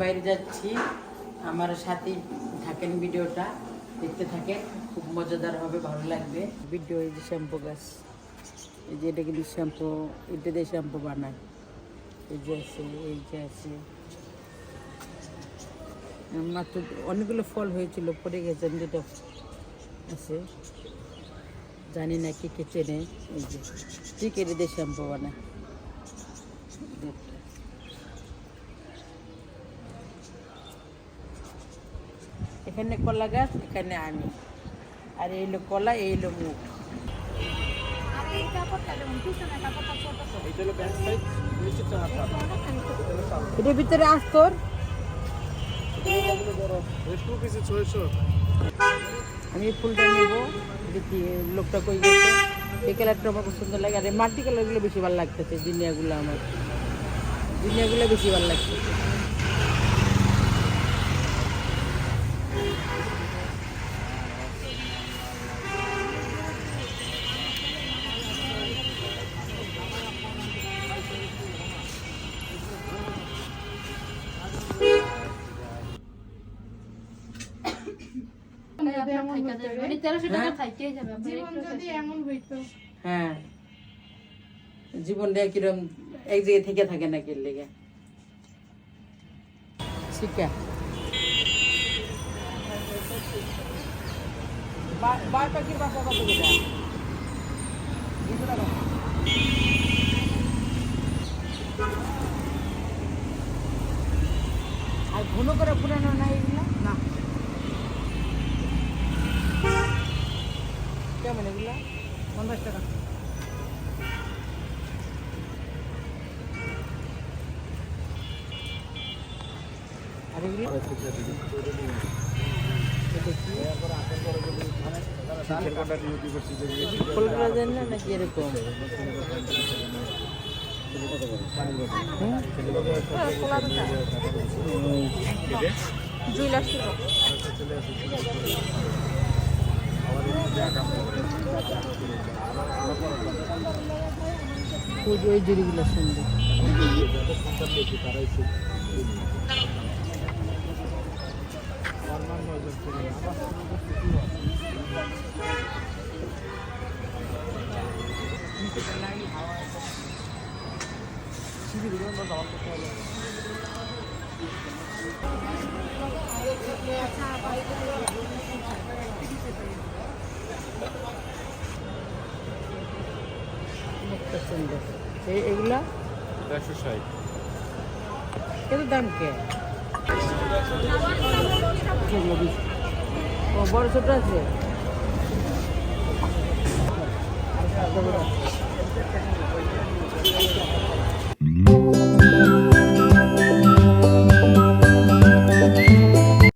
বাইরে যাচ্ছি। আমার সাথে থাকেন ভিডিওটা। দেখতে থাকে খুব মজাদার হবে ভালো লাগবে। ভিডিও এই যে শ্যাম্পু গাছ। এই যে এটা কিন্তু শ্যাম্পু, এটা দিয়ে শ্যাম্পু বানায়। এই যে আছে, এই যে আছে। মাত্র অনেকগুলো ফল হয়েছিল, পড়ে গেছে, আমি যেটা আছে। জানি না কি কে চেনে। এই যে ঠিক এটা দিয়ে শ্যাম্পু বানায়। এখানে কলা গাছ এখানে আমি। আর এই হলো কলা এই হলো মুখ এটার ভিতরে আস্তর আমি ফুলটা নেব। লোকটা কই গেছে? এই কালারটা আমার খুব সুন্দর লাগে। আর এই মাল্টি কালারগুলো বেশি ভালো লাগতেছে জিনিয়াগুলো আমার। জিনিয়াগুলো বেশি ভালো লাগতেছে। মানে টাকা যাবে জীবন যদি এমন হইতো। হ্যাঁ। জীবনটা কিরম এক জায়গায় থেকে থাকে না কি লেগে? শিক্ষা বার পাখির বাসা কত করে? আর ঘন করে পুরানো না এগুলো? না। কেমন এগুলা? পঞ্চাশ টাকা। আর এগুলো? এটা ফুলগুলো দেন না নাকি এরকম? হুম? জুয়েলার্স ছিল ওই যে ওই জুড়িগুলো সুন্দর সুন্দর এই- এগুলা? একশো ষাট। কত দাম কে? ও বড় ছোট আছে? কত বড়?